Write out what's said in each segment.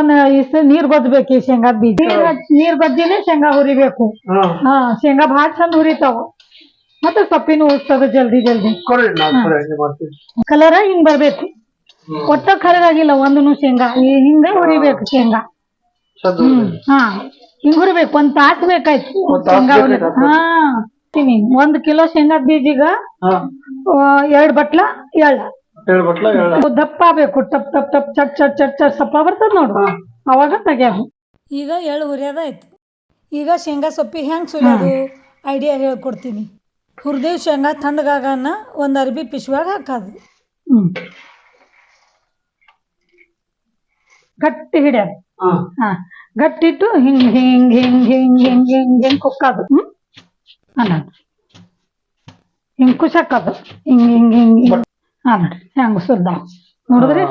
ಒಂದ್ ಇಷ್ಟ ನೀರ್ ಗೊಜ್ಬೇಕು ಈ ಶೇಂಗಾದ ಬೀಜ. ನೀರ್ ಗೊಜ್ಜಿನೇ ಶೇಂಗಾ ಹುರಿಬೇಕು. ಹಾ. ಶೇಂಗಾ ಭಾಳ ಚಂದ ಹುರಿತಾವ. ಮತ್ತೆ ಸೊಪ್ಪಿನ ಉಸ್ತದ ಜಲ್ದಿ ಜಲ್ದಿ. ಕಲರ ಹಿಂಗ್ ಬರ್ಬೇಕು. ಒಟ್ಟ ಕರಗಾಗಿಲ್ಲ ಒಂದನು ಶೇಂಗಾ. ಹಿಂಗ ಹುರಿಬೇಕು ಶೇಂಗಾ. ಹಾ. ಹಿಂಗ್ ಹುರಿಬೇಕು. ಒಂದ್ ತಾಸ್ ಬೇಕಾಯ್ತು ಶೇಂಗಾ ಹಾ. ತಿನಿ ಒಂದ್ ಕಿಲೋ ಶೇಂಗಾ ಬೀಜಿಗ ಎರಡ್ ಬಟ್ಲ ಎಳ್ಳ ಹೇಳ್ಬಟ್ಲ ಹೇಳ. ದಪ್ಪ ಬೇಕು ಟಪ್ ಟಪ್ ಟಪ್ ಚಟ್ ಚಟ್ ಚಟ್ ಚಟ್ ಸಪ್ಪ ಬರ್ತದ ನೋಡು. ಅವಾಗ ತೆಗ್ಯಾದು ಈಗ ಎಳ್ಳು ಹುರಿಯೋದಾಯ್ತು. ಈಗ ಶೇಂಗಾ ಸೊಪ್ಪಿ ಹೆಂಗ್ ಸುಲಿಯೋದು ಐಡಿಯಾ ಹೇಳ್ಕೊಡ್ತೀನಿ. ಹುರಿದೇವ್ ಶೇಂಗಾ ತಣ್ಣಗಾಗನ ಒಂದು ಅರ್ಬಿ ಪಿಶ್ವಾಗ ಹಾಕೋದು. ಗಟ್ಟಿ ಹಿಡಿಯೋದು. ಹಾ. ಹಾಂ. ಗಟ್ಟಿಟ್ಟು ಹಿಂಗೆ ಹಿಂಗೆ ಹಿಂಗೆ ಹಿಂಗೆ ಹಿಂಗೆ ಹಿಂಗೆ ಹಿಂಗೆ ಕುಕ್ಕೋದು. ಹ್ಞೂ ಅನ್ನೋದು. ಹಿಂಗೆ ಹಿಂಗ್ ಹಿಂಗೆ ಹಿಂಗೆ ಹಿಂಗೆ. ಹಾಂ ನೋಡ್ರಿ. ಹೆಂಗ ಸುರ್ದ ನೋಡಿದ್ರಿ?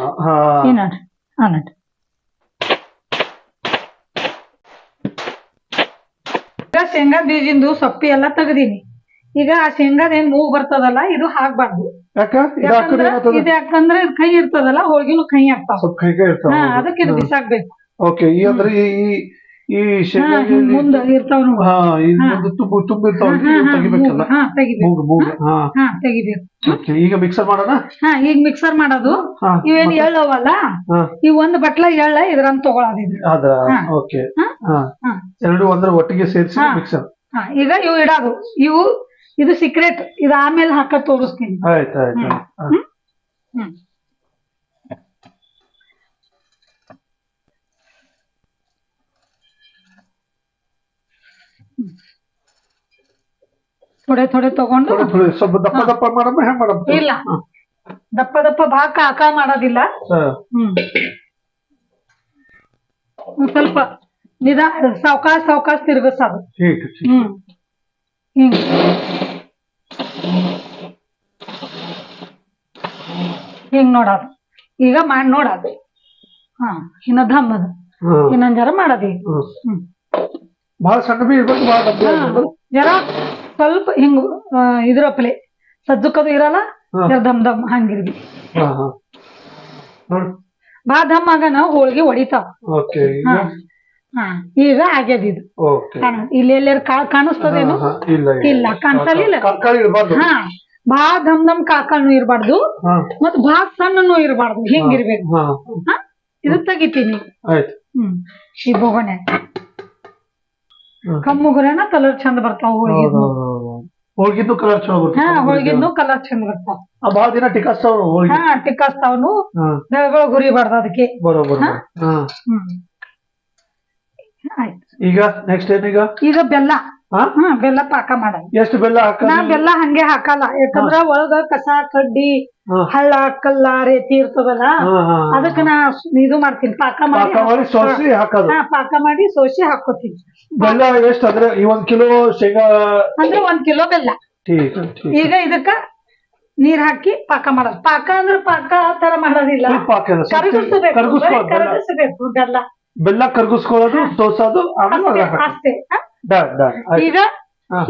ಈ ನೋಡ್ರಿ? ಹಾ ನೋಡ್ರಿ. ಈಗ ಶೇಂಗಾ ಬೀಜಿಂದು ಸೊಪ್ಪಿ ಎಲ್ಲ ತೆಗ್ದೀನಿ. ಈಗ ಆ ಶೇಂಗಾದ ಏನ್ ಮೂಗ್ ಬರ್ತದಲ್ಲ ಇದು ಹಾಕ್ಬಾರ್ದು. ಯಾಕ? ಇದು ಹಾಕಿದ್ರೆ ಯಾಕಂದ್ರ ಇದು ಯಾಕಂದ್ರೆ ಇದ್ ಕೈ ಇರ್ತದಲ್ಲ ಹೋಳ್ಗಿನೂ ಕೈ ಆಗ್ತಾವ. ಸ್ವಲ್ಪ ಕೈಗೆ ಇರ್ತಾವ ಹಾ ಅದಕ್ಕೆ ಇದು ಬಿಸಾಕ್ಬೇಕು. ಓಕೆ ಈ ಅಂದ್ರೆ ಈ ಈ- ಈ ಮುಂದ ಇರ್ತಾವ ತುಂಬಿರ್ತಾವ ತೆಗಿಬೇಕು. ಈಗ ಮಿಕ್ಸರ್ ಮಾಡೋಣ ಹಾ ಈಗ ಮಿಕ್ಸರ್ ಮಾಡೋದು. ಇವೇನು ಎಳ್ಳವಲ್ಲ? ಈ ಒಂದ್ ಬಟ್ಲ ಎಳ್ಳ ಇದ್ರಂತ ತಗೊಳೋದಿದ್ರು ಅದ್ರ ಓಕೆ. ಎರಡು ಅಂದ್ರೆ ಒಟ್ಟಿಗೆ ಸೇರಿಸಿ ಮಿಕ್ಸರ್ ಈಗ ಇವು ಇಡೋದು. ಇವು ಇದು ಸೀಕ್ರೆಟ್ ಇದು ಆಮೇಲೆ ಹಾಕ ತೋರಿಸ್ತೀನಿ. ಆಯ್ತು ಆಯ್ತು ಹ್ಮ್. ಹಾ. ಹ್ಮ್? ಹ್ಮ್ ಥೊಡೆ ಥೊಡೆ ತಗೊಂಡು ಸ್ವಲ್ಪ ದಪ್ಪ ದಪ್ಪ ಮಾಡಮ್ಮ ಹೆಂಗ್ ಮಾಡಮ್ಮ? ಇಲ್ಲ. ದಪ್ಪ ದಪ್ಪ ಭಾಗ ಕಾಕ ಮಾಡೋದಿಲ್ಲ. ಹ್ಮ್. ಸ್ವಲ್ಪ ನಿಧಾನ ಸಾವಕಾಶ ಸಾವಕಾಶ ತಿರುಗಿಸೋದು ಹ್ಮ್ ಹ್ಮ್. ಹಿಂಗ್. ನೋಡೋದು ಈಗ ಮಾಡಿ ನೋಡೋದು ಹಾ ಇನ್ನೊಂದು ಹಮ್ಮದು ಇನ್ನೊಂದ್ ಜರ ಮಾಡೋದು. ಹ್ಮ್. ಬಹಳ ಸಣ್ಣ ಬಿ ಇರ್ಬೇಕು ಬಹಳ ದಪ್ಪ ಹಾ, ಇರ್ಬೇಕು. ಜರ ಸ್ವಲ್ಪ ಹಿಂಗ್ ಆ, ಇದ್ರಪ್ಲೆ ಸಜ್ಜಕ್ಕದು ಇರಲ್ಲ ಹಾ. ಜರ ದಮ್ ದಮ್ ಹಂಗಿರ್ಬಿ ಹಾ ಹಾ. ನೋಡು. ಬಾ ದಮ್ ಆಗ ಹೋಳಿಗೆ ಹೊಡಿತಾವ. ಓಕೆ ಹಾ. ಹಾ ಈಗ ಆಗ್ಯದ ಇದು. ಓಕೆ. ಕಾಣ ಇಲ್ಲಿ ಎಲ್ಲಾರು ಕಾಳ್ ಕಾಣಿಸ್ತದೇನು? ಇಲ್ಲ ಇಲ್ಲ, ಕಾಣ್ಸಲಿಲ್ಲ? ಇರಬಾರ್ದು. ಹಾ. ಬಾ ದಮ್ ದಮ್ ಕಾಕನು ಇರಬಾರ್ದು. ಹಾ. ಮತ್ ಬಾ ಸಣ್ಣನು ಇರಬಾರ್ದು. ಹಿಂಗಿರ್ಬೇಕು. ಹಾ. ಹಾ ಇದು ತೆಗಿತೀನಿ. ಆಯ್ತು. ಹ್ಮ್. ಈ ಬೋಗಣೆ. ಕಮ್ಮುಗುರೆನ ಕಲರ್ ಚಂದ ಬರ್ತಾವ ಹೋಳಿಗೆ ಹೋಳ್ಗಿದ್ದು ಕಲರ್ ಚಂದ ಬರ್ತಾವ ಹಾ ಹೋಳಿಗೆನು ಕಲರ್ ಚಂದ ಬರ್ತಾವ. ಬಹಳ ದಿನ ಟಿಕಾಸ್ತಾವ ಹೋಳ್ಗಿ. ಹಾ ಟಿಕಾಸ್ತಾವನು ಗುರಿ ಗುರಿಬಾರ್ದು ಅದಕ್ಕೆ ಬರೋಬರ್ ಈಗ ನೆಕ್ಸ್ಟ್ ಏನೀಗ ಈಗ ಬೆಲ್ಲ. ಹಾ? ಬೆಲ್ಲ ಪಾಕ ಮಾಡ. ಎಷ್ಟು ಬೆಲ್ಲ ನಾ ಬೆಲ್ಲ ಹಂಗೆ ಹಾಕಲ್ಲ. ಯಾಕಂದ್ರ ಒಳಗ ಕಸ ಕಡ್ಡಿ. ಹಳ್ಳ ಕಲ್ಲ ರೇತಿ ಇರ್ತದಲ್ಲ. ಅದಕ್ಕ ನಾ ಇದು ಮಾಡ್ತೀನಿ. ಪಾಕ ಮಾಡಿ ಮಾಡಿ ಸೋಸಿ ಹಾಕೋದು. ಪಾಕ ಮಾಡಿ ಸೋಸಿ ಹಾಕೋತೀನಿ ಬೆಲ್ಲ ಎಷ್ಟು ಅಂದ್ರೆ ಈ ಒಂದ್ ಕಿಲೋ ಶೇಂಗಾ ಅಂದ್ರೆ ಒಂದ್ ಕಿಲೋ ಬೆಲ್ಲ. ಈಗ ಇದಕ್ಕ ನೀರ್ ಹಾಕಿ ಪಾಕ ಮಾಡೋದು. ಪಾಕ ಅಂದ್ರೆ ಪಾಕ ತರ ಮಾಡೋದಿಲ್ಲ. ಕರ್ಗಿಸ್ಬೇಕು ಬೆಲ್ಲ. ಕರ್ಗಿಸ್ಕೊಳ್ಳೋದು ಸೋಸೋದು ಅಷ್ಟೇ ಡನ್ ಆಯ್ತು. ಈಗ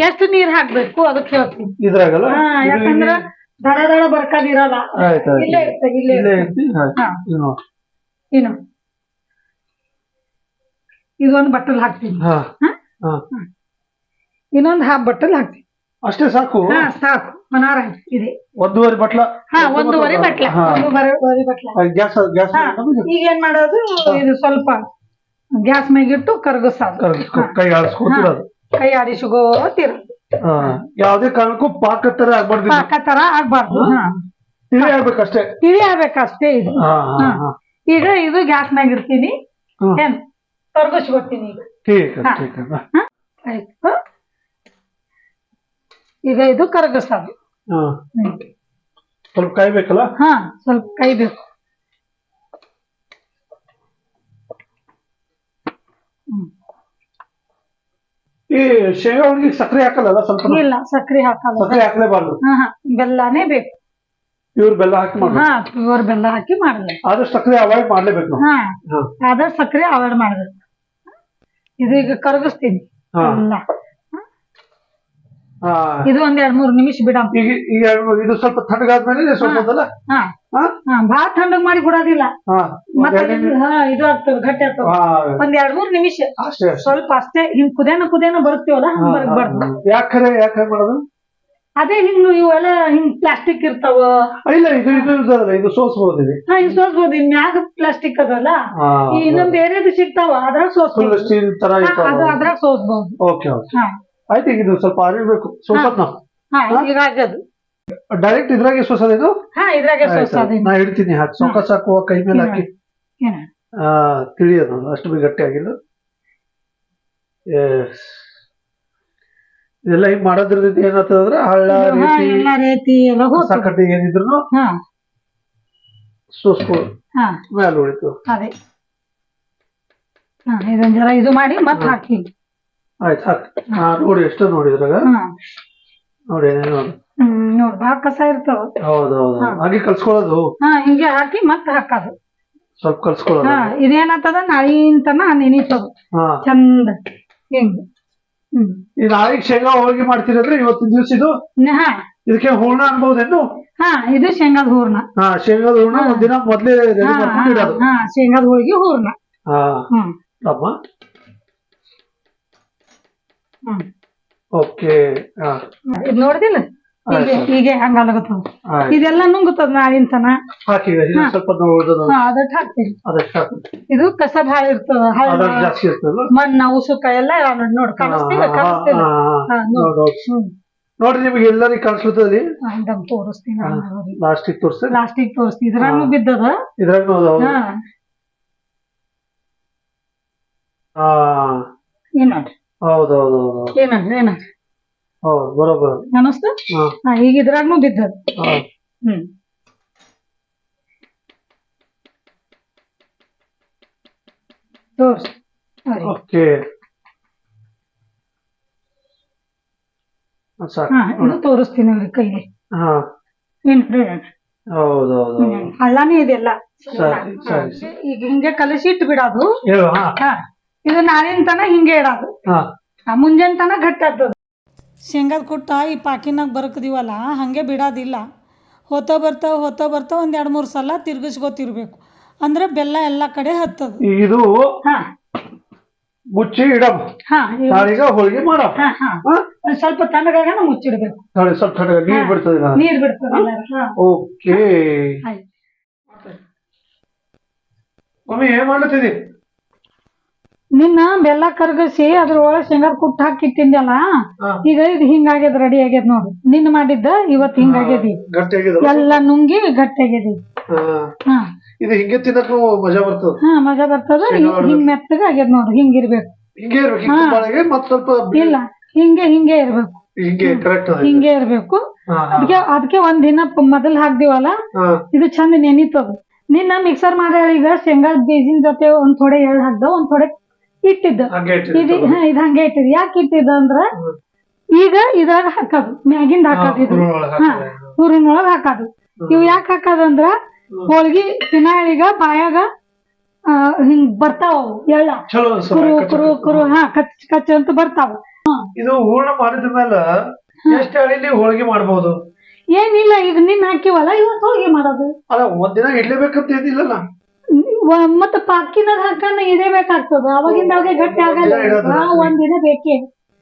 ಎಷ್ಟು ನೀರ್ ಹಾಕ್ಬೇಕು? ಅದಕ್ಕೆ ಹೇಳ್ತೀನಿ. ಇದ್ರಾಗಲ್ಲ? ಹಾ ಯಾಕಂದ್ರ ದಡ ದಡ ಬರ್ಕದಿರಲ್ಲ ಆಯ್ತು ಇಲ್ಲೇ ಇರ್ತದೆ ಇಲ್ಲೇ ಇಲ್ಲೇ ಇರ್ತಿ. ಇದೊಂದು ಬಟ್ಟಲ್ ಹಾಕ್ತೀನಿ. ಇನ್ನೊಂದು ಹಾಫ್ ಬಟ್ಟಲ್ ಹಾಕ್ತೀನಿ. ಅಷ್ಟೇ ಸಾಕು? ಹಾ ಸಾಕು. ಮನಾರ ಇದೆ. ಒಂದೂವರೆ ಬಟ್ಲ? ಹಾ ಒಂದೂವರೆ ಬಟ್ಲ. ಒಂದೂವರೆ ಬಟ್ಲ. ಗ್ಯಾಸ್ ಗ್ಯಾಸ್ ಈಗ ಏನ್ ಮಾಡೋದು? ಇದು ಸ್ವಲ್ಪ ಗ್ಯಾಸ್ ಮೇಗಿಟ್ಟು ಕರಗಿಸೋದು ಕೈ ಆಡಿಸ್ಕೊತಿರೋದು ಕೈ ಆಡಿಸಿಗೋತಿರ ಹಾ. ಯಾವ್ದೇ ಕಾರಣಕ್ಕೂ ಪಾಕ ತರ ಆಗ್ಬಾರ್ದು ಪಾಕ ತರ ಆಗ್ಬಾರ್ದು ಹಾ. ತಿಳಿ ಆಗ್ಬೇಕಷ್ಟೇ. ತಿಳಿ ಆಗ್ಬೇಕಷ್ಟೇ ಇದು. ಈಗ ಇದು ಗ್ಯಾಸ್ ಮ್ಯಾಗ ಇಡ್ತೀನಿ. ಏನ್? ಕರ್ಗಿಸ್ಕೊತೀನಿ ಈಗ? ಆಯ್ತು. ಈಗ ಇದು ಕರಗಿಸೋದು. ಸ್ವಲ್ಪ ಕಾಯ್ಬೇಕಲ್ಲ? ಹಾ ಸ್ವಲ್ಪ ಕೈಬೇಕು ಈ ಶೇಂಗಾ ಹೋಳಿಗೆ ಸಕ್ಕರೆ ಹಾಕಲ್ಲ ಸ್ವಲ್ಪ ಇಲ್ಲ ಸಕ್ರೆ ಹಾಕಲ್ಲ. ಸಕ್ಕರೆ ಹಾಕ್ಲೇಬಾರ್ದು? ಹಾ ಹಾ ಬೆಲ್ಲನೇ ಬೇಕು. ಪ್ಯೂರ್ ಬೆಲ್ಲ ಹಾಕಿ ಮಾಡ್ಬೇಕು? ಹಾ ಪ್ಯೂರ್ ಬೆಲ್ಲ ಹಾಕಿ ಮಾಡ್ಬೇಕು. ಆದಷ್ಟು ಸಕ್ಕರೆ ಅವಾಯ್ಡ್ ಮಾಡ್ಲೇಬೇಕು ನಾವು? ಹಾ ಹಾ. ಆದಷ್ಟು ಸಕ್ಕರೆ ಅವಾಯ್ಡ್ ಮಾಡ್ಬೇಕು. ಇದು ಈಗ ಕರಗಿಸ್ತೀನಿ. ಹಾ. ಇದು ಒಂದ್ ಎರಡ್ ಮೂರ್ ನಿಮಿಷ ಬಿಡ ಈಗ ಈಗ ಎರಡು- ಇದು ಸ್ವಲ್ಪ ತಣ್ಣಗಾದ್ಮೇಲೆ ಸ್ವಲ್ಪ ಹೊತ್ತಲ್ಲ ಹಾ. ಹಾ? ಬಾಳ ತಣ್ಣಗ್ ಮಾಡಿ ಕೊಡೋದಿಲ್ಲ ಹಾ. ಮತ್ತೆ ಎರಡು ಹಾ ಇದು ಆಗ್ತದ ಗಟ್ಟಿ ಆಗ್ತದ. ಹಾ. ಒಂದ್ ಎರಡ್ ಮೂರ್ ನಿಮಿಷ. ಅಷ್ಟೇ ಅಷ್ಟೇ. ಸ್ವಲ್ಪ ಅಷ್ಟೇ ಹಿಂಗ್ ಕುದೇನ ಕುದೇನ ಬರುತ್ತೀವಲ್ಲ ಹಂಗ್ ಬರ್ಬಾರ್ದು ಯಾಕರೆ ಯಾಕೆ ಮಾಡೋದು? ಅದೇ ಹಿಂಗ್ ಇವೆಲ್ಲ ಹಿಂಗ್ ಪ್ಲಾಸ್ಟಿಕ್ ಇರ್ತಾವ. ಆ, ಇಲ್ಲ ಇದು ಇದು ಇದಲ್ಲ ಇದು ಸೋಸ್ಬೋದು ಹಾ ಹಿಂಗ್ ಸೋಸ್ಬೋದು ಇನ್ ಮ್ಯಾಗ ಪ್ಲಾಸ್ಟಿಕ್ ಅದಲ್ಲ. ಈ ಇನ್ನೊಂದ್ ಬೇರೆದು ಸಿಗ್ತಾವ ಅದ್ರಾಗ ಫುಲ್ ಸೋಸ್ಬೋದು. ಸ್ಟೀಲ್ ತರ ಹಾ, ಇರ್ತಾವ. ಅದು ಅದ್ರಾಗ ಸೋಸ್ಬೋದು. ಓಕೆ ಓಕೆ ಹಾ. ಆಯ್ತು ಈಗ ಇದು ಸ್ವಲ್ಪ ಅರಿಬೇಕು ಸ್ವಲ್ಪ ನಾವು ಹಾ. ಈಗ ಆಗದು ಡೈರೆಕ್ಟ್ ಇದ್ರಾಗೆ ಸೋಸೋದೇನು ಹಾ ಇದ್ರಾಗೆ ನಾ ಇಡ್ತೀನಿ ಹಾಕಿ ಸೊಕ್ಕ ಸಾಕುವ ಕೈ ಮೇಲೆ ಹಾಕಿ. ತಿಳಿಯೋದು ಅಷ್ಟು ಬಿ ಗಟ್ಟಿ ಆಗಿಲ್ಲ. ಇದೆಲ್ಲ ಹಿಂಗ್ ಮಾಡೋದ್ರದ್ದು ಏನಾಗ್ತದಂದ್ರೆ ಹಳ್ಳ ರೀತಿ ಸಕಟ್ಟಿ ಏನಿದ್ರು ಹಾ. ಮ್ಯಾಲ ಉಳಿತು. ಅದೇ. ಇದೊಂದ್ ಜರ ಇದು ಮಾಡಿ ಮತ್ತೆ ಹಾಕಿ. ಆಯ್ತು ಹಾಕಿ ಹಾ ನೋಡಿ ಎಷ್ಟು ನೋಡಿದ್ರಾಗ ನೋಡಿ ಏನೇನು ನೋಡಿ. ಹ್ಮ್ ನೋಡ್ ಬಾಳ ಕಸ ಇರ್ತಾವ. ಹೌದು ಹೌದು ಹಾ. ಹಾಗೆ ಕಲ್ಸ್ಕೊಳ್ಳೋದು? ಹಾ ಹಿಂಗೆ ಹಾಕಿ ಮತ್ತ ಹಾಕೋದು. ಸ್ವಲ್ಪ ಕಲ್ಸ್ಕೊಳ್ಳೋದು. ಹಾ ಇದೇನತ್ತದ? ನಾಳಿನ ತನ ನೆನೀತದ. ಹಾ. ಚಂದ. ಹಿಂಗ್. ಹ್ಮ್. ಈ ನಾಳೆಗೆ ಶೇಂಗಾ ಹೋಳಿಗೆ ಮಾಡ್ತೀರಂದ್ರೆ ಇವತ್ತಿನ ದಿವಸ ಇದು? ನ- ಹಾ. ಇದಕ್ಕೆ ಹೂರ್ಣ ಅನ್ಬಹುದೇನು ಹಾ ಇದು ಶೇಂಗಾದ ಹೂರ್ಣ. ಹಾ ಶೇಂಗಾದ ಹೂರ್ಣ ಹಾ. ಒಂದಿನ ಮೊದ್ಲೇ ರೆಡಿ ಹಾ, ಹಾ, ಮಾಡ್ಕೊಂಡು ಇಡೋದು. ಹಾ ಶೇಂಗಾದ ಹೋಳಿಗೆ ಹೂರ್ಣ. ಹಾ. ಹ್ಮ್. ಅಮ್ಮ ಹ್ಮ್ ಓಕೆ ಇದ್ ನೋಡಿದಿಲ್ಲ? ಹೀಗೆ. ಹೀಗೆ ಹಂಗಾಗತ್ತದ ಆಯ್ತು. ಇದೆಲ್ಲ ನುಂಗುತ್ತದ ನಾಳಿನ ತನ ಇದು ಸ್ವಲ್ಪ ನೋಡೋದು ಹಾ ಅದಕ್ಕೆ ಹಾಕ್ತೀವಿ ಅದಕ್ಕೆ ಹಾಕು ಇದು ಕಸ ಭಾಳ ಇರ್ತದ ಮಣ್ಣ ಉಸುಕ ಎಲ್ಲ ನೋಡ್ ಕಾಣಿಸ್ತೀವಿ ಕಾಣಿಸ್ತೀವಿ ನೋಡ್ರಿ ನಿಮ್ಗೆ ಎಲ್ಲರಿಗೂ ಕಾಣಿಸ್ಲತ್ತದ್ರಿ ಹಂಗಂಗ್ ತೋರಿಸ್ತೀನಿ ಲಾಸ್ಟಿಗೆ ತೋರಿಸ್ತೀನಿ ಪ್ಲಾಸ್ಟಿಕ್ ತೋರಿಸ್ತಿ ಇದ್ರಾನು ಹಾ. ಬಿದ್ದದ? ಇದ್ರಾಗ ಹಾ. ಏನ್ ನೋಡ್ರಿ ಹೌದು ಹೌದು ಏನ ಏನ ಹೌದು ಬರೋಬರ್. ಅನಸ್ತ ಹಾ. ಹಾ ಈಗ ಇದ್ರಾಗ್ನು ಬಿದ್ದದ ಹಾ. ಹ್ಮ್. ತೋರ್ಸ್. ಓಕೆ. ಸಾಕು ಹಾ ಇದು ತೋರಿಸ್ತೀನಿ ಅವ್ರಿಗೆ ಕೈಗೆ. ಹಾ. ಏನ್ರಿ ಹೌದು ಹೌದು ಹೌದು. ಹ್ಮ್. ಹಳ್ಳನೇ ಇದೆಲ್ಲ. ಸರಿ ಸರಿ ಸರಿ. ಈಗ ಹಿಂಗೆ ಕಲಸಿ ಇಟ್ಟು ಬಿಡೋದು ಹೇಳು ಹಾ. ಹಾ. ಇದು ನಾಳಿನ ತನ ಹಿಂಗೆ ಇಡೋದು. ಹಾ. ಮುಂಜಾನೆ ತನ ಗಟ್ಟಿ ಆಗ್ತದ. ಶೇಂಗಾದ ಕುಟ್ಟ ಈ ಪಾಕಿನಾಗ ಬರಕದಿವಲ್ಲ ಹಾಗೆ ಬಿಡೋದಿಲ್ಲ. ಹೋತ ಬರ್ತಾವ ಹೋತ ಬರ್ತಾವ ಒಂದು ಎರಡು ಮೂರು ಸಲ ತಿರ್ಗಿಸ್ಕೊತಿರ್ಬೇಕು ಅಂದ್ರೆ ಬೆಲ್ಲ ಎಲ್ಲಾ ಕಡೆ ಹತ್ತದ. ಈಗ ಇದು ಹಾ. ಮುಚ್ಚಿ ಇಡಮ್ ಹಾ ಇವ್- ನಾಳೀಗ ಹೋಳಿಗೆ ಹಾ ಹಾ. ಹಾ? ಒಂದ್ ಸ್ವಲ್ಪ ತಣ್ಣಗಾಗ ಮುಚ್ಚಿಡ್ಬೇಕು. ನಾಳೆ ಸ್ವಲ್ಪ ತಡಗ ನೀರು ಬಿಡ್ತದೆ ನಾನು ನೀರ್ ಬಿಡ್ತದ ಹಾ? ಓಕೆ. ಆಯ್ತು. ಮಮ್ಮಿ ಏನ್ ಮಾಡ್ಲತ್ತಿದಿ? ನಿನ್ನ ಬೆಲ್ಲ ಕರಗಿಸಿ ಅದ್ರೊಳಗೆ ಶೇಂಗಾ ಕುಟ್ಟ ಹಾಕಿ ತಿಂದಲ್ಲ ಈಗ ಇದು ಹಿಂಗಾಗ್ಯದ ರೆಡಿ ಆಗ್ಯದ ನೋಡ್ರಿ ನಿನ್ನ ಮಾಡಿದ್ದ ಇವತ್ ಹಿಂಗಾಗ್ಯದಿ. ಎಲ್ಲ ನುಂಗಿ ಗಟ್ಟಿ ಆಗ್ಯದಿ. ಇದು ಹಿಂಗೆ ಮಜಾ ಬರ್ತದ? ಹಾ ಮಜಾ ಬರ್ತದ. ಹಿಂಗ್ ಮೆತ್ತಗ ಆಗ್ಯದ ನೋಡ್ರಿ ಹಿಂಗೆ ಇರ್ಬೇಕು ಹಿಂಗೆ ಹಾ. ಮತ್ ಸ್ವಲ್ಪ ಇಲ್ಲ ಹಿಂಗೆ ಹಿಂಗೆ ಇರ್ಬೇಕು. ಹಿಂಗೆ ಕರೆಕ್ಟ್ ಅದ ಹಿಂಗೆ ಇರ್ಬೇಕು. ಅದಕ್ಕೆ ಅದಕ್ಕೆ ಒಂದ್ ದಿನ ಮೊದಲ್ ಹಾಕ್ದಿವಲ್ಲ ಇದು ಚಂದ ನೆನಿತದ. ನಿನ್ನ ಮಿಕ್ಸರ್ ಮಾಡ್ಯಾಳ ಈಗ ಶೇಂಗಾ ಬೀಜಿನ ಜೊತೆ ಒಂದ್ ಥೋಡೆ ಎಳ್ ಹಾಕ್ದ ಒಂದ್ ಥೋಡೆ ಇಟ್ಟಿದ್ದ. ಇದು. ಹಾ ಇದು ಹಂಗೆ ಇಟ್ಟಿದ್ ಯಾಕೆ ಇಟ್ಟಿದ್ದ ಅಂದ್ರ ಈಗ ಇದ್ರಾಗ ಹಾಕೋದು ಮ್ಯಾಗಿಂದ ಹಾಕೋದು ಇದು. ಹಾ. ಹೂರಿನೊಳಗ ಹಾಕೋದು. ಇವ್ ಯಾಕೆ ಹಾಕೋದಂದ್ರ ಹೋಳ್ಗಿ ತಿನ್ನಾಳಿಗ ಬಾಯಾಗ ಹಿಂಗ್ ಬರ್ತಾವ ಎಲ್ಲ ಎಳ್ಳ. ಕುರು ಕುರು ಕುರು ಹಾ ಕಚ್ ಕಚ್ ಅಂತ ಬರ್ತಾವ. ಇದು ಹೂರ್ಣ ಮಾಡಿದ ಮೇಲೆ ಎಷ್ಟು ಅಳಿಲಿ ಹೋಳಿಗೆ ಮಾಡ್ಬೋದು? ಏನಿಲ್ಲ ಈಗ ನಿನ್ ಹಾಕಿವಲ್ಲ ಇವತ್ತು ಹೋಳಿಗೆ ಮಾಡೋದು. ಅಲ್ಲ ಒಂದಿನ ಇಡ್ಲೇಬೇಕಂತ ಏನಿಲ್ಲಲ್ಲ. ಮತ್ತ ಪಾಕಿನಾಗ ಹಾಕೊಂಡು ಇದೇ ಬೇಕಾಗ್ತದ. ಅವಾಗಿಂದ ಅವಾಗೆ ಗಟ್ಟಿ ಆಗಲ್ಲ. ಒಂದಿನ ದಿನ ಹಾ, ಬೇಕೇ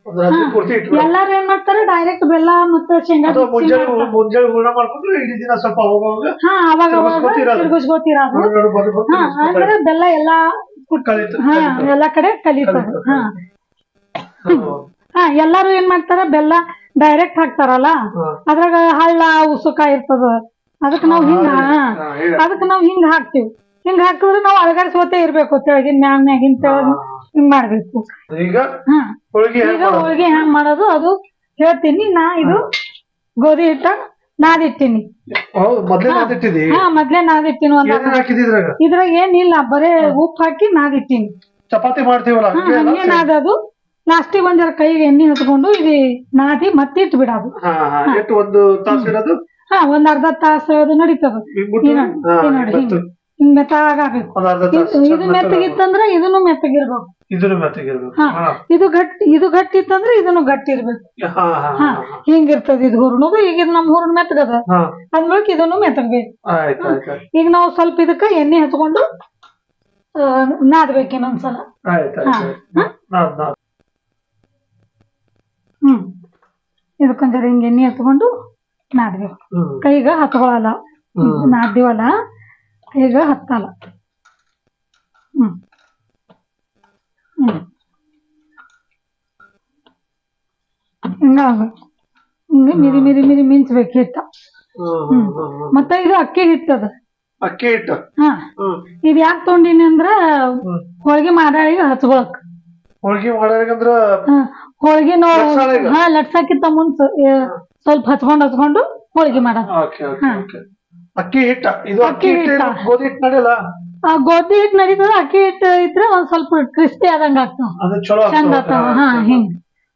ಒಂದ್ ಪೂರ್ತಿ. ಎಲ್ಲಾರು ಏನ್ ಮಾಡ್ತಾರ? ಡೈರೆಕ್ಟ್ ಬೆಲ್ಲ ಮತ್ತ ಶೇಂಗಾ ಅಥವಾ ಮಿಕ್ಸಿ ಮುಂಜಾನೆ ಮಾಡ್ತಾರ. ಮುಂಜಾನೆ ಹೂರ್ಣ ಮಾಡ್ಕೊಂಡ್ರೆ ಇಡೀ ದಿನ ಸ್ವಲ್ಪ ಅವಾಗ ಅವಾಗ ಹಾ ಅವಾಗ ಅವಾಗ ತಿರ್ಗಿಸ್ಕೊತಿರೋದು. ತಿರ್ಗಿಸ್ಕೊತಿರೋದು. ಹಾ ಅಂದ್ರೆ ಬೆಲ್ಲ ಎಲ್ಲಾ ಕಲಿತು- ಹಾ. ಎಲ್ಲಾ ಕಡೆ ಕಲಿತಾರ ಕಲಿತು, ಹಾ. ಹಾ. ಎಲ್ಲಾರು ಏನ್ ಮಾಡ್ತಾರ? ಬೆಲ್ಲ ಡೈರೆಕ್ಟ್ ಹಾಕ್ತಾರಲ್ಲ? ಹಾ. ಅದ್ರಾಗ ಹಳ್ಳ ಉಸುಕ ಇರ್ತದ. ಅದಕ್ ನಾವ್ ಹಿಂಗ ಹಾ, ಹೇಳು. ಅದಕ್ ನಾವ್ ಹಿಂಗ ಹಾಕ್ತಿವಿ. ಹಿಂಗ ಹಾಕಿದ್ರೆ ನಾವು ಅಳಗಾಡ್ಸೋತೇ ಇರ್ಬೇಕು ತೆಳಗಿನ ಮ್ಯಾಗ ಮ್ಯಾಗಿನ ತೆಳಗ್ ಹಿಂಗ್ ಮಾಡ್ಬೇಕು. ಈಗ ಹಾ. ಹೋಳಿಗೆ ಈಗ? ಹೋಳಿಗೆ ಹೆಂಗ್ ಮಾಡೋದು ಅದು ಹೇಳ್ತೀನಿ. ನಾ ಇದು ಗೋಧಿ ಹಿಟ್ಟ ನಾದಿಟ್ಟಿನಿ. ಮೊದ್ಲೇ ನಾದಿಟ್ಟಿದಿ? ಹಾ ಮೊದ್ಲೇ ನಾದಿಟ್ಟಿನಿ ಒಂದ್ ಏನೇನ್ ಹಾಕಿದಿ ಇದ್ರಾಗ? ಇದ್ರಾಗ ಏನಿಲ್ಲ ಬರೇ ಉಪ್ಪು ಹಾಕಿ ನಾದಿಟ್ಟಿನಿ. ಚಪಾತಿ ಮಾಡ್ತೀವಲ್ಲ ಹಾ ಹಂಗೆ ಅಲ್ಲ? ಹಂಗೆ ನಾದದು. ಲಾಸ್ಟಿಗೆ ಒಂದ್ ಜರ ಕೈಗೆ ಎಣ್ಣೆ ಹಚ್ಕೊಂಡು ಇದು ನಾದಿ ಮತ್ತೆ ಇಟ್ಟು ಬಿಡೋದು ಹಾ ಹಾ. ಎಷ್ಟು ಒಂದು ತಾಸು ಇರೋದು? ಹಾ ಒಂದ್ ಅರ್ಧ ತಾಸು ಅದು ನಡೀತದ. ಈ ಹಾ, ನೋಡಿ, ಇವತ್ತು ಮೆತ್ತಾಗಬೇಕು ಒಂದ್ ಅರ್ಧ ತಾಸು ಇದು ಮೆತ್ತಗಿತ್ತಂದ್ರ ಇದನ್ನು ಮೆತ್ತಗಿರ್ಬೇಕು ಇದನ್ನು ಮೆತ್ತಗಿರ್ಬೇಕು ಹಾ. ಹಾ. ಇದು ಗಟ್ಟಿ ಇದು ಗಟ್ಟಿ ಇತ್ತಂದ್ರೆ ಇದನ್ನು ಗಟ್ಟಿ ಇರ್ಬೇಕು. ಹಾ ಹಾ ಹಾ ಹಿಂಗಿರ್ತದ ಇದು ಹುರ್ಣದು. ಈಗ ಇದು ನಮ್ ಹುರ್ಣ ಮೆತ್ತಗದ. ಹಾ. ಅಂದ್ಮೇಲೆ ಇದನ್ನು ಮೆತ್ತಗ್ಬೇಕು. ಆಯ್ತು ಆಯ್ತು ಆಯ್ತು. ಈಗ ನಾವು ಸ್ವಲ್ಪ ಇದಕ್ಕ ಎಣ್ಣೆ ಹಚ್ಕೊಂಡು ಆ, ನಾದ್ಬೇಕು ಇನ್ನೊಂದ್ಸಲ. ಆಯ್ತು ಹಾ. ಆಯ್ತು. ಹ್ಮ್. ಇದಕ್ಕೊಂದ್ ಹಿಂಗ್ ಎಣ್ಣೆ ಹತ್ಕೊಂಡು ನಾದ್ಬೇಕು. ಹ್ಮ್. ಕೈಗ ಹತ್ಕೊಳಲ್ಲ. ಹ್ಮ್. ಕೈಗ ಹತ್ತಲ್ಲ. ಹ್ಮ್. ಹ್ಮ್. ಹಿಂಗಾಗ್ಬೇಕು. ಹಿಂಗ ಮಿರಿ ಮಿರಿ ಮಿರಿ ಮಿಂಚ್ಬೇಕು ಹಿಟ್ಟ. ಮತ್ತೆ ಇದು ಅಕ್ಕಿ ಹಿಟ್ಟದ ಅಕ್ಕಿ ಹಿಟ್ಟು? ಹಾ. ಹ್ಮ್. ಇದು ಯಾಕೆ ತೊಗೊಂಡಿನಿ ಅಂದ್ರ. ಹೋಳಿಗೆ ಮಾಡಾಳಿಗೆ ಹಚ್ಕೊಳಕ್. ಹೋಳಿಗೆ ಮಾಡೋದಂದ್ರ ಹಾ, ಹೋಳಿಗೆ ನಾವು? ಹಾ ಲಟ್ಸಾಕಿಂತ ಮುಂಚೆ ಸ್ವಲ್ಪ ಹಚ್ಕೊಂಡ್ ಹಚ್ಕೊಂಡು ಹೋಳಿಗೆ ಮಾಡೋದು ಓಕೆ. ಅಕ್ಕಿ ಹಿಟ್ಟ. ಇದು ಅಕ್ಕಿ ಅಕ್ಕಿ ಹಿಟ್ಟು ಹಿಟ್ಟ. ಗೋಧಿ ಹಿಟ್ಟು ನಡೆಯಲ್ಲ? ಆ ಗೋಧಿ ಹಿಟ್ಟು ನಡೀತದ ಅಕ್ಕಿ ಹಿಟ್ಟು ಇದ್ರೆ ಒಂದ್ ಸ್ವಲ್ಪ ಕ್ರಿಸ್ಪಿ ಆದಂಗ ಆಗ್ತಾವ ಅದು ಚಲೋ ಚಂದ ಆಗ್ತಾವ. ಆಗ್ತಾವ ಹಾ ಹಿಂಗ್.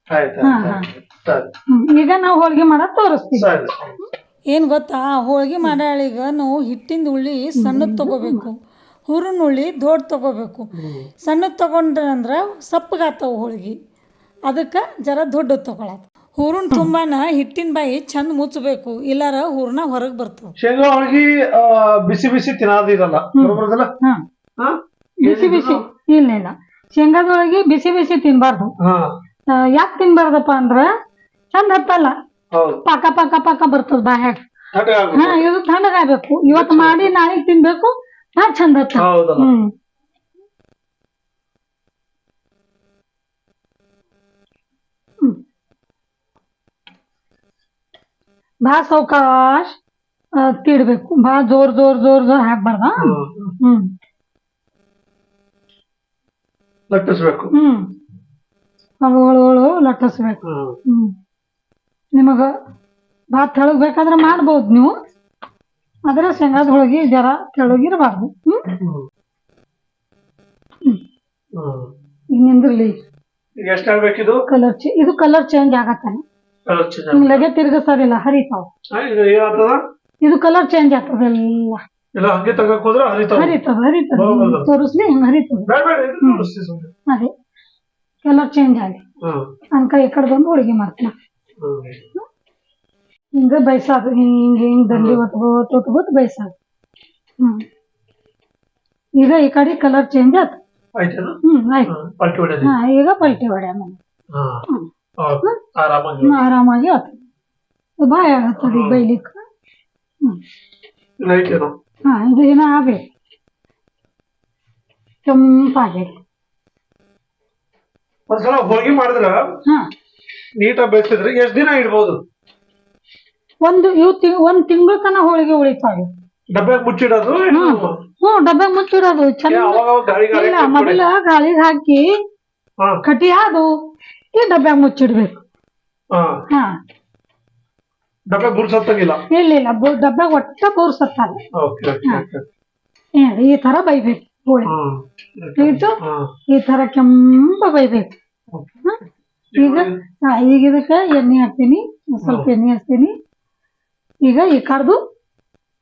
ಆಯ್ತು ಹಾ, ಹಾ. ಆಯ್ತು. ಸರಿ ಹ್ಮ್. ಈಗ ನಾವು ಹೋಳಿಗೆ ಮಾಡಕ್ ತೋರಿಸ್ತೀವಿ. ಸರಿ ಏನು ಗೊತ್ತಾ? ಹೋಳಿಗೆ ಮಾಡಾಳಿಗ ನಾವು ಹಿಟ್ಟಿಂದ ಉಳ್ಳಿ ಸಣ್ಣದು ತಗೋಬೇಕು. ಹುರುನ್ ಉಳ್ಳಿ ದೊಡ್ಡ ತಗೋಬೇಕು. ಸಣ್ಣದು ತಗೊಂಡ್ರೆ ಅಂದ್ರೆ ಸಪ್ಪಗಾತಾವ ಹೋಳಿಗೆ. ಅದಕ್ಕೆ ಜರ ದೊಡ್ಡ ತಗೊಳದು. ಹೂರಣ ತುಂಬಾನ ಹಿಟ್ಟಿನ ಬಾಯಿ ಚಂದ ಮುಚ್ಚಬೇಕು ಇಲ್ಲಾರ ಹೂರ್ಣ ಹೊರಗೆ ಬರ್ತದೆ ಶೇಂಗಾ ಹೋಳಿಗೆ ಬಿಸಿ ಬಿಸಿ ತಿನ್ನೋದಿರಲ್ಲ ಬರೋಬರ್ದಲ್ಲ? ಬಿಸಿ ಬಿಸಿ. ಇಲ್ಲ ಇಲ್ಲ. ಶೇಂಗಾದೊಳಗೆ ಬಿಸಿ ಬಿಸಿ ತಿನ್ಬಾರ್ದು. ಯಾಕೆ ತಿನ್ಬಾರ್ದಪ್ಪ ಅಂದ್ರ ಚಂದ ಹತ್ತಲ್ಲ. ಪಾಕ ಪಾಕ ಪಾಕ ಬರ್ತದ ಬಾಯಾಗ. ಹಾ ಇದು ತಣ್ಣಗಾಗ್ಬೇಕು. ಇವತ್ತು ಮಾಡಿ ನಾಳೆ ತಿನ್ಬೇಕು ಹಾ ಚಂದ ಹತ್ತ ಹ್ಮ್. ಬಾ ಸಾವ್ಕಾಶ ತಿಡ್ಬೇಕು. ಬಾ ಜೋರ್ ಜೋರ್ ಜೋರ್ ಜೋರ್ ಹಾಕ್ಬಾರ್ದ? ಹ್ಮ್. ಲಟ್ಟಿಸ್ಬೇಕು. ಹ್ಮ್. ಅವುಗಳು ಲಟ್ಟಿಸ್ಬೇಕು. ಹ್ಮ್. ನಿಮಗೆ ಭಾತ್ ತೆಳಗ್ ಬೇಕಾದ್ರೆ ಮಾಡ್ಬೋದು ನೀವು. ಆದ್ರೆ ಶೇಂಗಾದ ಹೋಳಿಗೆ ಜರ ತೆಳಗಿರಬಾರ್ದು. ಹ್ಮ್. ನಿಂದಿರ್ಲಿ. ಎಷ್ಟಾಗ್ಬೇಕಿದು ಎಷ್ಟು ಕಲರ್ ಚೇ ಇದು ಕಲರ್ ಚೇಂಜ್ ಆಗತ್ತಾನೆ ಲಗೆ ತಿರ್ಗಸೋದಿಲ್ಲ ಹರಿತಾವ್. ಇದು ಏನಾಗ್ತದ? ಇದು ಕಲರ್ ಚೇಂಜ್ ಆಗ್ತದ ಎಲ್ಲ. ಇಲ್ಲ ಹಂಗೆ ತಗಕ್ ಹೋದ್ರೆ ಹರಿತಾವ. ಹರಿತದ ಹರಿತದ ಹೌದೌದು. ತೋರಿಸ್ಲಿ ಹರಿತದ ಬೇಡ ಬೇಡ ಇದು ತೋರಿಸ್ತಿ ಸುಮ್ನೆ. ಅದೇ. ಕಲರ್ ಚೇಂಜ್ ಆಗಿ. ಅನ್ಕ ಈ ಕಡೆ ಬಂದು ಹೋಳಿಗೆ ಮಾಡ್ತೀನಿ. ಹ್ಮ್ ಹಿಂಗ ಬೈಸಾದು ಹಿಂಗ್ ಹಿಂಗ್ ದಂಡಿ ಒತ್ಕೋತ್ ಒತ್ಕೋತ್ ಬೈಸಾದು ಹ್ಮ್. ಈಗ ಈ ಕಡೆ ಕಲರ್ ಚೇಂಜ್ ಆಯ್ತು ಆಯ್ತೇನು? ಹ್ಮ್ ಆಯ್ತು. ಹ್ಮ್ ಪಲ್ಟಿ ಹೊಡೆದಿ ಹಾ ಈಗ ಪಲ್ಟಿ ಹೊಡ್ಯಾ ಹ್ಮ್. ಆರಾಮಾಗಿ ಆರಾಮಾಗಿ ಆತು. ಬಾಯ್ ಆಗತ್ತದ ಈಗ ಬೈಲಿಕ್ಕ. ಹಾ ಇದು ಏನೋ ಆಗ್ಬೇಕು. ಕೆಂಪಾಗಿ ಒಂದ್ಸಲ ಹೋಳ್ಗಿ ಮಾಡಿದ್ರ ಹಾ. ನೀಟಾಗಿ ಬೇಯಿಸಿದ್ರೆ ಎಷ್ಟ್ ದಿನ ಇಡ್ಬೋದು? ಒಂದು ಇವು ಒಂದ್ ತಿಂಗಳ ತನ ಹೋಳಿಗೆ ಉಳಿತಾವೆ. ಡಬ್ಬೆ ಮುಚ್ಚಿಡೋದು ಏನು? ಹ್ಞೂ ಡಬ್ಬೆ ಮುಚ್ಚಿಡೋದು. ಚಂದ ಅವಾಗ ಅವಾಗ ಗಾಳಿ ಗಾಳಿ ಇಲ್ಲ ಮೊದಲ ಗಾಳಿಗೆ ಹಾಕಿ ಹಾ. ಕಟಿ ಅದು ಈ ಡಬ್ಬ್ಯಾಗ ಮುಚ್ಚಿಡ್ಬೇಕು. ಹಾ. ಹಾ ಬುರ್ಸತ್ತಂಗಿಲ್ಲ ಇಲ್ಲ ಇಲ್ಲ ಡಬ್ಬ್ಯಾಗ ಒಟ್ಟ ಬೋರ್ಸತ್ತಾರ ಓಕೆ ಓಕೆ ಓಕೆ. ಈ ತರ ಬೈಬೇಕು ಹೋಳಿ ಇದು ಈ ತರ ಕೆಂಪ ಬೈಬೇಕು? ಈಗ ಈಗ ಇದಕ್ಕೆ ಎಣ್ಣೆ ಹಾಕ್ತೀನಿ. ಸ್ವಲ್ಪ ಎಣ್ಣೆ ಹಾಕ್ತೀನಿ. ಈಗ ಈ ಕಡ್ದು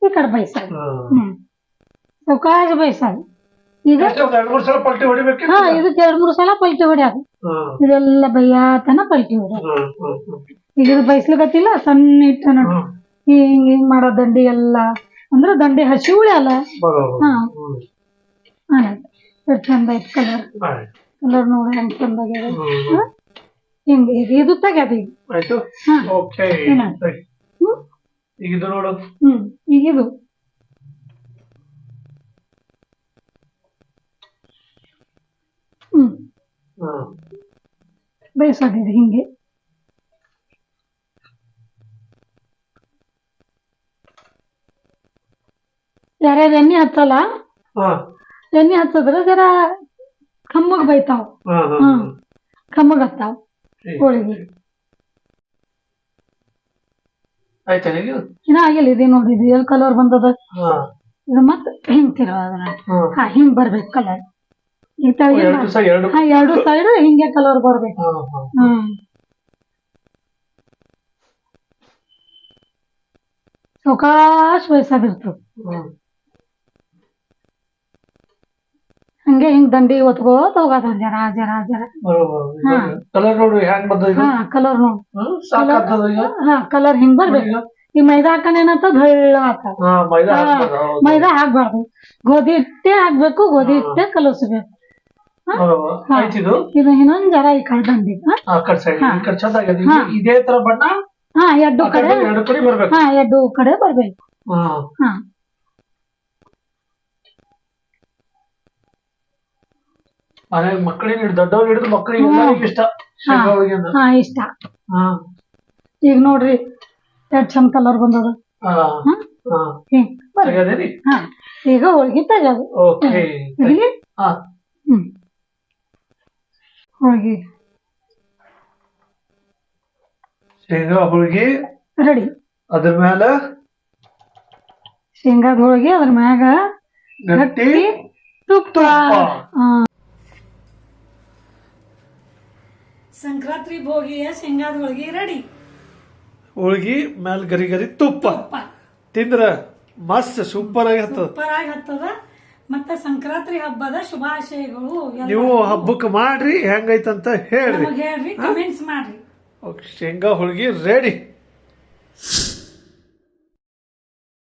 ಈ ಕಡೆ ಬೈಸೋದು ಹ್ಮ್. ಸಾವಕಾಶ ಬೈಸೋದು ಈಗ ಎರಡು ಮೂರು ಸಲ ಪಲ್ಟಿ ಹೊಡಿಬೇಕು ಹಾ ಇದಕ್ಕೆ ಎರಡ್ ಮೂರು ಸಲ ಪಲ್ಟಿ ಹೊಡ್ಯಾದು ಇದೆಲ್ಲ ಬೈಯಾತನ ಪಲ್ಟಿ ಹೊಡ್ಯಾದು ಈಗ ಇದು ಬೈಸ್ಲಿಕತ್ತಿಲ್ಲ ಸಣ್ಣ ಇಟ್ಟ ನೋಡಿ. ಹಿಂಗ್ ಹಿಂಗ್ ಮಾಡೋ ದಂಡಿ ಎಲ್ಲ. ಅಂದ್ರ ದಂಡಿ ಹಸಿ ಉಳಿಯಲ್ಲ ಹಾ. ಆಯ್ತು ಚಂದ ಐತ್ ಕಲರ್ ಕಲರ್ ನೋಡಿ ಹೆಂಗ್ ಚಂದ ಆಗ್ಯದ. ಹಿಂಗ ಇದು ಇದು ತೆಗ್ಯಾದ ಈಗ? ಹ್ಮ್ ಈಗ ಇದು ನೋಡು ಹ್ಮ್ ಈಗ ಇದು ಹ್ಮ್ ಹ್ಮ್ ಬೇಯಿಸೋದಿದೆ ಹಿಂಗೆ. ಯಾರ್ಯಾರು ಎಣ್ಣೆ ಹಚ್ಚಲ್ಲ? ಹಾ. ಎಣ್ಣೆ ಹತ್ತದ್ರೆ ಜರ ಕಮ್ಮಗ್ ಬೈತಾವ್. ಕಮ್ಮಗ್ ಹತ್ತಾವ್ ಹೋಳಿಗೆ ಇನ್ನ ಆಗಿಲ್ಲ ಇದೆ ನೋಡಿ ಇದು ಎಲ್ಲಿ ಕಲರ್ ಬಂದದ? ಇದು ಮತ್ತೆ ಹಿಂಗ್ ತಿರ್ವ ಹಾ ಹಿಂಗ್ ಬರ್ಬೇಕು ಕಲರ್ ಎರಡು ಸೈಡ್ ಹಿಂಗೆ ಕಲರ್ ಬರ್ಬೇಕು. ಹ್ಮ್ ಸಾವಕಾಶ ವಯಸ್ಸಾಗಿರ್ತದ ಹಂಗೆ ಹಿಂಗ್ ದಂಡಿ ಒತ್ಕೋತ ಹೋಗೋದು ಜರ ಜರ ಜರ. ಕಲರ್ ನೋಡ್ರಿ ಹೆಂಗ್ ಬಂದ ಕಲರ್ ನೋಡಿ. ಹಾ ಕಲರ್ ಹಿಂಗ್ ಬರ್ಬೇಕು. ಈ ಮೈದಾ ಹಾಕಣ ಏನಂತ ಹಳ್ಳ ಆಗ್ತದ ಹಾ ಮೈದಾ ಹಾಕ್ಬಾರ್ದು. ಗೋಧಿ ಹಿಟ್ಟೆ ಹಾಕ್ಬೇಕು ಗೋಧಿ ಹಿಟ್ಟೆ ಕಲಸ್ಬೇಕು. ಇದು ಇದು ಇನ್ನೊಂದ್ ಜರ ಈ ಕಡೆ? ಆ ಕಡೆ ಸೈಡ್ ಈ ಕಡೆ ಚಂದ ಹಾ. ಇದು- ಇದೇ ತರ ಬಣ್ಣ? ಹಾ ಎರಡು ಆ ಕಡೆ. ಕಡೆ ಎರಡು ಕಡೆ ಬರ್ಬೇಕು. ಹಾ ಎರಡು ಕಡೆ ಬರ್ಬೇಕು. ಹಾ. ಹಾ. ಮನೆ ಮಕ್ಕಳಿಗೆ ದೊಡ್ಡವ್ರು ಹಿಡಿದು ಮಕ್ಕಳಿಗೆ ಎಲ್ಲರಿಗೂ ಇಷ್ಟ. ಶೇಂಗಾ ಹೋಳಿಗೆ ಅಂದ್ರೆ. ಹಾ ಇಷ್ಟ. ಹಾ. ಈಗ ನೋಡ್ರಿ ಎರಡ್ ಚಂದ ಕಲರ್ ಬಂದದ. ಹಾ. ಹಾ. ಹಾ. ಹಿಂಗ್ ಬರ್ರಿ. ತೆಗ್ಯದೇನಿ ಹಾ. ಈಗ ಹೋಳ್ಗಿ ತೆಗೆದು ಓಕೆ ಇಲ್ಲಿ ಹಾ. ಹ್ಮ್. ಹೋಳ್ಗಿ ಶೇಂಗಾ ಹೋಳಿಗೆ. ರೆಡಿ. ಅದ್ರ ಮ್ಯಾಲ? ಶೇಂಗಾದ ಹೋಳಿಗೆ ಅದ್ರ ಮ್ಯಾಗ ಗಟ್ಟಿ ತುಪ್ಪ. ಸಂಕ್ರಾಂತಿ ಭೋಗಿಯ ಶೇಂಗಾದ ಹೋಳಿಗೆ ರೆಡಿ. ಹೋಳಿಗೆ ಮ್ಯಾಲ ಗರಿ ಗರಿ ತುಪ್ಪ. ತಿಂದ್ರ ಮಸ್ತ್ ಸೂಪರ್ ಆಗಿ ಹತ್ತದ. ಸೂಪರ್ ಆಗಿ ಹತ್ತದ. ಮತ್ತೆ ಸಂಕ್ರಾಂತಿ ಹಬ್ಬದ ಶುಭಾಶಯಗಳು ನೀವು ಹಬ್ಬಕ್ಕೆ ಮಾಡ್ರಿ ಹೆಂಗೈತಂತ ಹೇಳ್ರಿ. ಕಮೆಂಟ್ಸ್ ಮಾಡ್ರಿ. ಓಕೆ ಶೇಂಗಾ ಹೋಳ್ಗಿ ರೆಡಿ